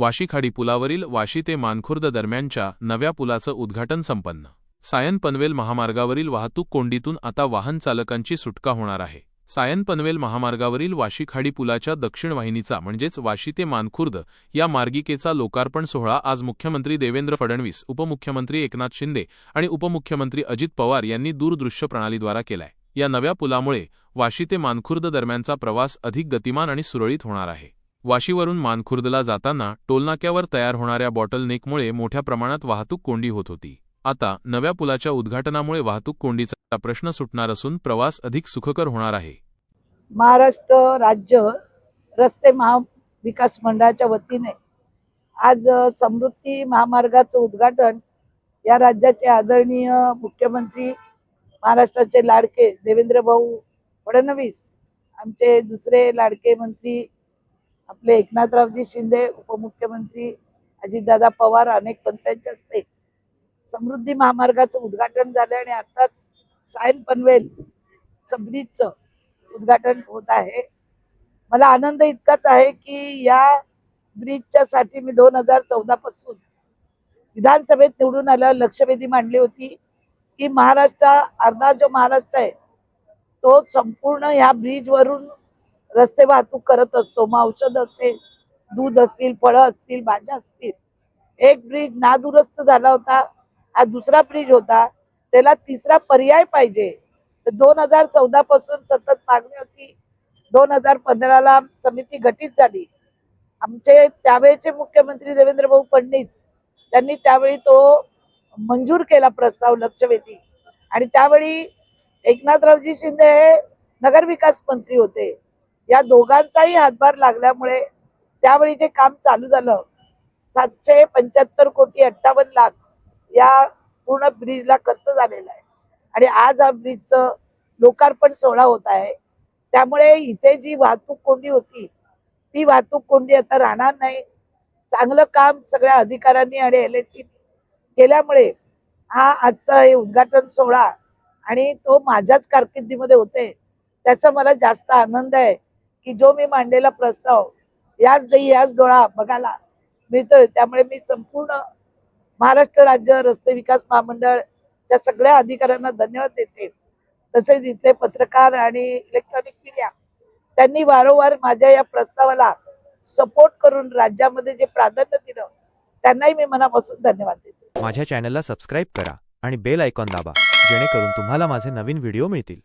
वाशी खाडी पुलावरील वाशी ते मानखुर्द दरम्यानच्या नव्या पुलाचं उद्घाटन संपन्न. सायन पनवेल महामार्गावरील वाहतूक कोंडीतून आता वाहन चालकांची सुटका होणार आहे. सायन पनवेल महामार्गावरील वाशी खाडी पुलाच्या दक्षिण वाहिनीचा म्हणजेच वाशी ते मानखुर्द या मार्गिकेचा लोकार्पण सोहळा आज मुख्यमंत्री देवेंद्र फडणवीस उपमुख्यमंत्री एकनाथ शिंदे आणि उपमुख्यमंत्री अजित पवार यांनी दूरदृश्य प्रणालीद्वारा केलाय. या नव्या पुलामुळे वाशी ते मानखुर्द दरम्यानचा प्रवास अधिक गतिमान आणि सुरळीत होणार आहे. वाशीवरून मानखुर्दला जाताना टोलनाक्यावर तयार होणाऱ्या बॉटलनेकमुळे मोठ्या प्रमाणात वाहतूक कोंडी होत होती. आता नव्या पुलाच्या उद्घाटनामुळे वाहतूक कोंडीचा प्रश्न सुटणार असून प्रवास अधिक सुखकर होणार आहे. महाराष्ट्र राज्य रस्ते महाविकास मंडळाच्या वतीने आज समृद्धी महामार्गाचं उद्घाटन या राज्याचे आदरणीय मुख्यमंत्री महाराष्ट्राचे लाडके देवेंद्र भाऊ फडणवीस आमचे दुसरे लाडके मंत्री आपले एकनाथरावजी शिंदे उपमुख्यमंत्री अजितदादा पवार अनेक मंत्र्यांच्या हस्ते समृद्धी महामार्गाचं उद्घाटन झालं आणि आताच सायन पनवेल ब्रिजचं उद्घाटन होत आहे. मला आनंद इतकाच आहे की या ब्रिजच्या साठी मी दोन हजार चौदा पासून विधानसभेत निवडून आल्यावर लक्षवेधी मांडली होती की महाराष्ट्र अर्धा जो महाराष्ट्र आहे तो संपूर्ण ह्या ब्रिजवरून रस्ते वाहतूक करत असतो. मग औषध असेल दूध असतील फळं असतील भाज्या असतील. एक ब्रिज नादुरुस्त झाला होता. हा दुसरा ब्रिज होता. त्याला तिसरा पर्याय पाहिजे. तर दोन हजार चौदा पासून सतत मागणी होती. दोन हजार पंधराला समिती गठीत झाली. आमचे त्यावेळेचे मुख्यमंत्री देवेंद्र भाऊ फडणवीस त्यांनी त्यावेळी तो मंजूर केला प्रस्ताव लक्षवेधी. आणि त्यावेळी एकनाथरावजी शिंदे हे नगरविकास मंत्री होते. या दोघांचाही हातभार लागल्यामुळे त्यावेळी जे काम चालू झालं सातशे पंच्याहत्तर कोटी अठ्ठावन्न लाख या पूर्ण ब्रिजला खर्च झालेला आहे. आणि आज हा ब्रिजचं लोकार्पण सोहळा होत आहे. त्यामुळे इथे जी वाहतूक कोंडी होती ती वाहतूक कोंडी आता राहणार नाही. चांगलं काम सगळ्या अधिकाऱ्यांनी आणि एल एन केल्यामुळे हा आजचा हे उद्घाटन सोहळा आणि तो माझ्याच कारकिर्दीमध्ये होते त्याचा मला जास्त आनंद आहे. की जो मी मांडलेला प्रस्ताव याच दही याच डोळा बघायला मिळतोय. त्यामुळे मी संपूर्ण महाराष्ट्र राज्य रस्ते विकास महामंडळच्या सगळ्या अधिकाऱ्यांना धन्यवाद देते. तसेच इथले पत्रकार आणि इलेक्ट्रॉनिक मीडिया त्यांनी वारंवार माझ्या या प्रस्तावाला सपोर्ट करून राज्यामध्ये जे प्राधान्य दिलं त्यांनाही मी मनापासून धन्यवाद देते. माझ्या चॅनलला सबस्क्राईब करा आणि बेल आयकॉन दाबा जेणेकरून तुम्हाला माझे नवीन व्हिडिओ मिळतील.